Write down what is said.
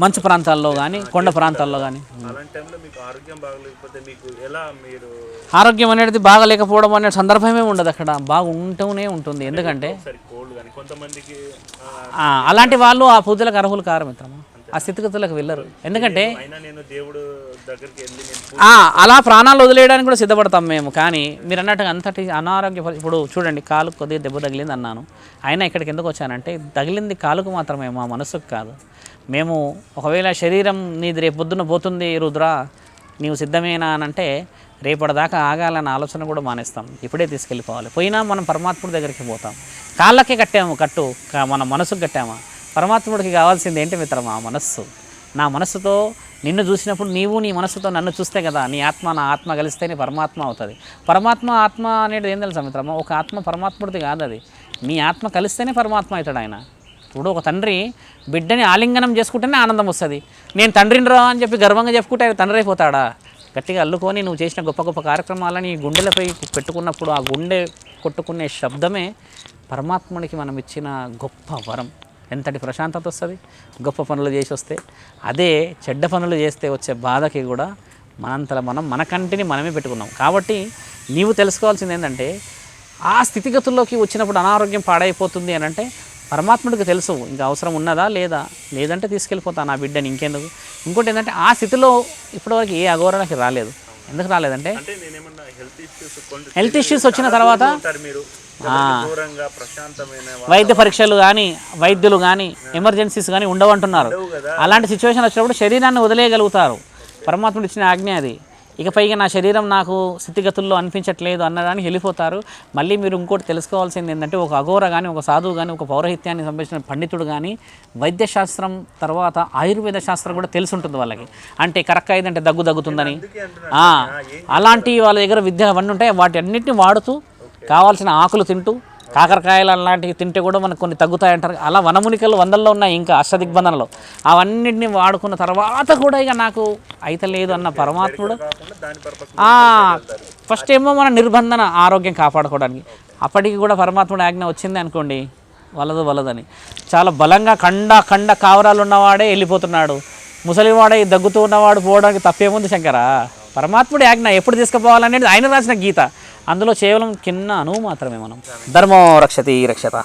మంచు ప్రాంతాల్లో కానీ కొండ ప్రాంతాల్లో కానీ ఆరోగ్యం అనేది బాగా లేకపోవడం అనే సందర్భమే ఉండదు అక్కడ. బాగా ఉంటూనే ఉంటుంది. ఎందుకంటే అలాంటి వాళ్ళు ఆ పూజలకు అర్హులు కారు మిత్రమా? ఆ స్థితిగతులకు వెళ్ళరు. ఎందుకంటే అలా ప్రాణాలు వదిలేయడానికి కూడా సిద్ధపడతాం మేము. కానీ మీరు అన్నట్టుగా అంతటి అనారోగ్య ఇప్పుడు చూడండి కాలుకు కొద్దిగా దెబ్బ తగిలింది అన్నాను. అయినా ఇక్కడికి ఎందుకు వచ్చానంటే తగిలింది కాలుకు మాత్రమే మా మనసుకు కాదు. మేము ఒకవేళ శరీరం నీది రేపు పొద్దున పోతుంది రుద్ర నీవు సిద్ధమేనా అని అంటే రేపటిదాకా ఆగాలన్న ఆలోచన కూడా మానేస్తాం. ఇప్పుడే తీసుకెళ్ళిపోవాలి. పోయినా మనం పరమాత్ముడి దగ్గరికి పోతాం. కాళ్ళకే కట్టాము కట్టు మన మనసుకు కట్టామా? పరమాత్ముడికి కావాల్సింది ఏంటి మిత్రమా? మనస్సు. నా మనస్సుతో నిన్ను చూసినప్పుడు నీవు నీ మనస్సుతో నన్ను చూస్తే కదా నీ ఆత్మ నా ఆత్మ కలిస్తేనే పరమాత్మ అవుతుంది. పరమాత్మ ఆత్మ అనేది ఏం తెలుసా మిత్రమా? ఒక ఆత్మ పరమాత్ముడిది కాదు అది నీ ఆత్మ కలిస్తేనే పరమాత్మ అవుతాడు ఆయన. ఇప్పుడు ఒక తండ్రి బిడ్డని ఆలింగనం చేసుకుంటేనే ఆనందం వస్తుంది. నేను తండ్రిని రా అని చెప్పి గర్వంగా చెప్పుకుంటే ఆయన తండ్రి అయిపోతాడా? గట్టిగా అల్లుకొని నువ్వు చేసిన గొప్ప గొప్ప కార్యక్రమాలని గుండెలపై పెట్టుకున్నప్పుడు ఆ గుండె కొట్టుకునే శబ్దమే పరమాత్మనికి మనం ఇచ్చిన గొప్ప వరం. ఎంతటి ప్రశాంతత వస్తుంది? గొప్ప పనులు చేసి వస్తే అదే చెడ్డ పనులు చేస్తే వచ్చే బాధకి కూడా మనంతల మనం మన కంటిని మనమే పెట్టుకున్నాం. కాబట్టి నీవు తెలుసుకోవాల్సింది ఏంటంటే ఆ స్థితిగతుల్లోకి వచ్చినప్పుడు అనారోగ్యం పాడైపోతుంది అని అంటే పరమాత్ముడికి తెలుసు ఇంకా అవసరం ఉన్నదా లేదా? లేదంటే తీసుకెళ్ళిపోతా నా బిడ్డని ఇంకెందుకు? ఇంకోటి ఏంటంటే ఆ స్థితిలో ఇప్పటివరకు ఏ అఘోరానికి రాలేదు. ఎందుకు రాలేదంటే హెల్త్ ఇష్యూస్ వచ్చిన తర్వాత వైద్య పరీక్షలు కానీ వైద్యులు కానీ ఎమర్జెన్సీస్ కానీ ఉండవంటున్నారు. అలాంటి సిచ్యువేషన్ వచ్చినప్పుడు శరీరాన్ని వదిలేయగలుగుతారు. పరమాత్ముడు ఇచ్చిన ఆజ్ఞ అది. ఇక పైగా నా శరీరం నాకు స్థితిగతుల్లో అనిపించట్లేదు అన్నదానికి వెళ్ళిపోతారు. మళ్ళీ మీరు ఇంకోటి తెలుసుకోవాల్సింది ఏంటంటే ఒక అఘోర కానీ ఒక సాధువు కానీ ఒక పౌరహిత్యానికి సంబంధించిన పండితుడు కానీ వైద్య శాస్త్రం తర్వాత ఆయుర్వేద శాస్త్రం కూడా తెలిసి ఉంటుంది వాళ్ళకి. అంటే కరెక్ట్ అయిందంటే దగ్గు దగ్గుతుందని అలాంటి వాళ్ళ దగ్గర విద్య అవన్నీ ఉంటాయి. వాటి అన్నిటిని వాడుతూ కావాల్సిన ఆకులు తింటూ కాకరకాయలు అలాంటివి తింటే కూడా మనకు కొన్ని తగ్గుతాయి అంటారు. అలా వనమునికలు వందల్లో ఉన్నాయి ఇంకా అష్టదిగ్బంధనలో. అవన్నిటిని వాడుకున్న తర్వాత కూడా ఇక నాకు అయితే లేదు అన్న పరమాత్ముడు. ఫస్ట్ ఏమో మన నిర్బంధన ఆరోగ్యం కాపాడుకోవడానికి. అప్పటికి కూడా పరమాత్ముడు ఆజ్ఞ వచ్చింది అనుకోండి వలదు వలదని. చాలా బలంగా కండ కండ కావరాలు ఉన్నవాడే వెళ్ళిపోతున్నాడు. ముసలివాడే దగ్గుతూ ఉన్నవాడు పోవడానికి తప్పేముంది శంకర? పరమాత్ముడి ఆజ్ఞ ఎప్పుడు తీసుకుపోవాలనేది ఆయన రాసిన గీత. అందులో కేవలం కిన్న అణువు మాత్రమే మనం. ధర్మో రక్షతి రక్షత.